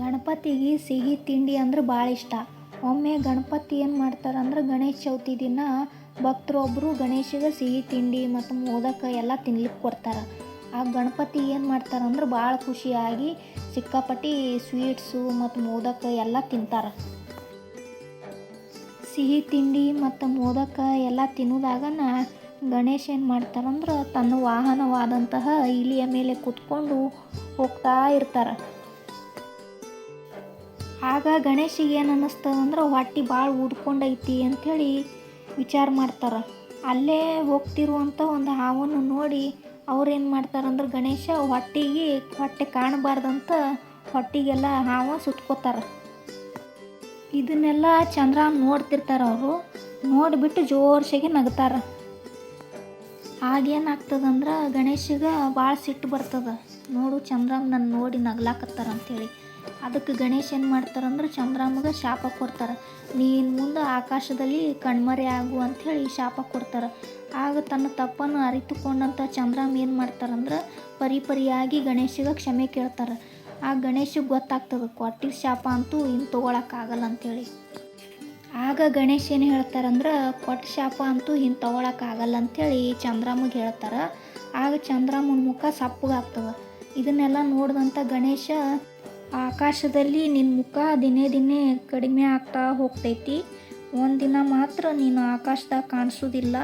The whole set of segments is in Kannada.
ಗಣಪತಿಗೆ ಸಿಹಿ ತಿಂಡಿ ಅಂದ್ರೆ ಭಾಳ ಇಷ್ಟ. ಒಮ್ಮೆ ಗಣಪತಿ ಏನು ಮಾಡ್ತಾರಂದ್ರೆ ಗಣೇಶ ಚೌತಿ ದಿನ ಭಕ್ತರೊಬ್ಬರು ಗಣೇಶಗೆ ಸಿಹಿ ತಿಂಡಿ ಮತ್ತು ಮೋದಕ ಎಲ್ಲ ತಿನ್ಲಿಕ್ಕೆ ಕೊಡ್ತಾರೆ. ಆ ಗಣಪತಿ ಏನು ಮಾಡ್ತಾರೆ ಅಂದ್ರೆ ಭಾಳ ಖುಷಿಯಾಗಿ ಸಿಕ್ಕಾಪಟ್ಟಿ ಸ್ವೀಟ್ಸು ಮತ್ತು ಮೋದಕ ಎಲ್ಲ ತಿಂತಾರೆ. ಸಿಹಿ ತಿಂಡಿ ಮತ್ತು ಮೋದಕ ಎಲ್ಲ ತಿನ್ನೋದಾಗನ ಗಣೇಶ ಏನು ಮಾಡ್ತಾರಂದ್ರೆ ತನ್ನ ವಾಹನವಾದಂತಹ ಇಲಿಯ ಮೇಲೆ ಕುತ್ಕೊಂಡು ಹೋಗ್ತಾ ಇರ್ತಾರೆ. ಆಗ ಗಣೇಶಿಗೆ ಏನು ಅನ್ನಿಸ್ತದಂದ್ರೆ ಹೊಟ್ಟೆ ಭಾಳ ಊದ್ಕೊಂಡೈತಿ ಅಂಥೇಳಿ ವಿಚಾರ ಮಾಡ್ತಾರೆ. ಅಲ್ಲೇ ಹೋಗ್ತಿರುವಂಥ ಒಂದು ಹಾವನ್ನು ನೋಡಿ ಅವ್ರೇನು ಮಾಡ್ತಾರಂದ್ರೆ ಗಣೇಶ ಹೊಟ್ಟೆಗೆ ಹೊಟ್ಟೆ ಕಾಣಬಾರ್ದಂತ ಹೊಟ್ಟಿಗೆಲ್ಲ ಹಾವು ಸುತ್ಕೋತಾರೆ. ಇದನ್ನೆಲ್ಲ ಚಂದ್ರ ನೋಡ್ತಿರ್ತಾರೆ ಅವರು. ನೋಡಿಬಿಟ್ಟು ಜೋರ್ಸಾಗಿ ನಗ್ತಾರೆ. ಆಗೇನಾಗ್ತದಂದ್ರೆ ಗಣೇಶಗೆ ಭಾಳ ಸಿಟ್ಟು ಬರ್ತದೆ. ನೋಡು ಚಂದ್ರಮ್ಮ ನನ್ನ ನೋಡಿ ನಗ್ಲಾಕತ್ತಾರ ಅಂತೇಳಿ. ಅದಕ್ಕೆ ಗಣೇಶ ಏನು ಮಾಡ್ತಾರಂದ್ರೆ ಚಂದ್ರಮ್ಮಗೆ ಶಾಪ ಕೊಡ್ತಾರೆ. ನೀನು ಮುಂದೆ ಆಕಾಶದಲ್ಲಿ ಕಣ್ಮರೆ ಆಗು ಅಂಥೇಳಿ ಶಾಪ ಕೊಡ್ತಾರೆ. ಆಗ ತನ್ನ ತಪ್ಪನ್ನು ಅರಿತುಕೊಂಡಂಥ ಚಂದ್ರಮ್ಮ ಏನು ಮಾಡ್ತಾರಂದ್ರೆ ಪರಿ ಪರಿಯಾಗಿ ಗಣೇಶಗೆ ಕ್ಷಮೆ ಕೇಳ್ತಾರೆ. ಆ ಗಣೇಶಗೆ ಗೊತ್ತಾಗ್ತದೆ ಕೊಟ್ಟಿದ್ದ ಶಾಪ ಅಂತೂ ಇನ್ನು ತೊಗೊಳಕ್ಕಾಗಲ್ಲ ಅಂಥೇಳಿ ಆಗ ಗಣೇಶ ಏನು ಹೇಳ್ತಾರಂದ್ರೆ ಕೊಟ್ಟ ಶಾಪ ಅಂತೂ ಹಿಂಗೆ ತೊಗೊಳಕ್ಕಾಗಲ್ಲ ಅಂಥೇಳಿ ಚಂದ್ರಮ್ಮಗೆ ಹೇಳ್ತಾರೆ. ಆಗ ಚಂದ್ರಮ್ಮನ ಮುಖ ಸಪ್ಪಗಾಗ್ತದೆ. ಇದನ್ನೆಲ್ಲ ನೋಡಿದಂಥ ಗಣೇಶ ಆಕಾಶದಲ್ಲಿ ನಿನ್ನ ಮುಖ ದಿನೇ ದಿನೇ ಕಡಿಮೆ ಆಗ್ತಾ ಹೋಗ್ತೈತಿ. ಒಂದಿನ ಮಾತ್ರ ನೀನು ಆಕಾಶದಾಗ ಕಾಣಿಸೋದಿಲ್ಲ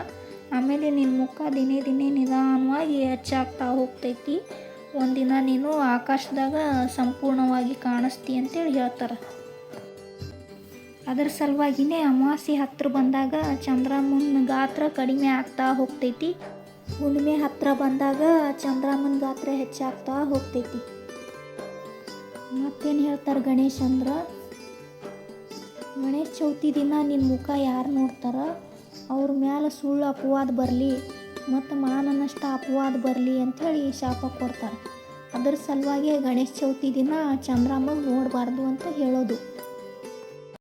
ಆಮೇಲೆ ನಿನ್ನ ಮುಖ ದಿನೇ ದಿನೇ ನಿಧಾನವಾಗಿ ಹೆಚ್ಚಾಗ್ತಾ ಹೋಗ್ತೈತಿ. ಒಂದಿನ ನೀನು ಆಕಾಶದಾಗ ಸಂಪೂರ್ಣವಾಗಿ ಕಾಣಿಸ್ತಿ ಅಂತೇಳಿ ಹೇಳ್ತಾರೆ. ಅದರ ಸಲುವಾಗಿನೇ ಅಮಾವಾಸ್ಯೆ ಹತ್ರ ಬಂದಾಗ ಚಂದ್ರಮ್ಮನ ಗಾತ್ರ ಕಡಿಮೆ ಆಗ್ತಾ ಹೋಗ್ತೈತಿ. ಹುಣ್ಣಿಮೆ ಹತ್ರ ಬಂದಾಗ ಚಂದ್ರಮ್ಮನ ಗಾತ್ರ ಹೆಚ್ಚಾಗ್ತಾ ಹೋಗ್ತೈತಿ. ಮತ್ತೇನು ಹೇಳ್ತಾರೆ ಗಣೇಶ ಅಂದ್ರೆ? ಗಣೇಶ ಚೌತಿ ದಿನ ನಿನ್ನ ಮುಖ ಯಾರು ನೋಡ್ತಾರ? ಅವ್ರ ಮ್ಯಾಲೆ ಸುಳ್ಳು ಅಪವಾದ ಬರಲಿ ಮತ್ತು ಮಾನನಷ್ಟ ಅಪವಾದ ಬರಲಿ ಅಂಥೇಳಿ ಶಾಪ ಕೊಡ್ತಾರೆ. ಅದರ ಸಲುವಾಗಿ ಗಣೇಶ ಚೌತಿ ದಿನ ಚಂದ್ರಮ್ಮಗೆ ನೋಡಬಾರ್ದು ಅಂತ ಹೇಳೋದು.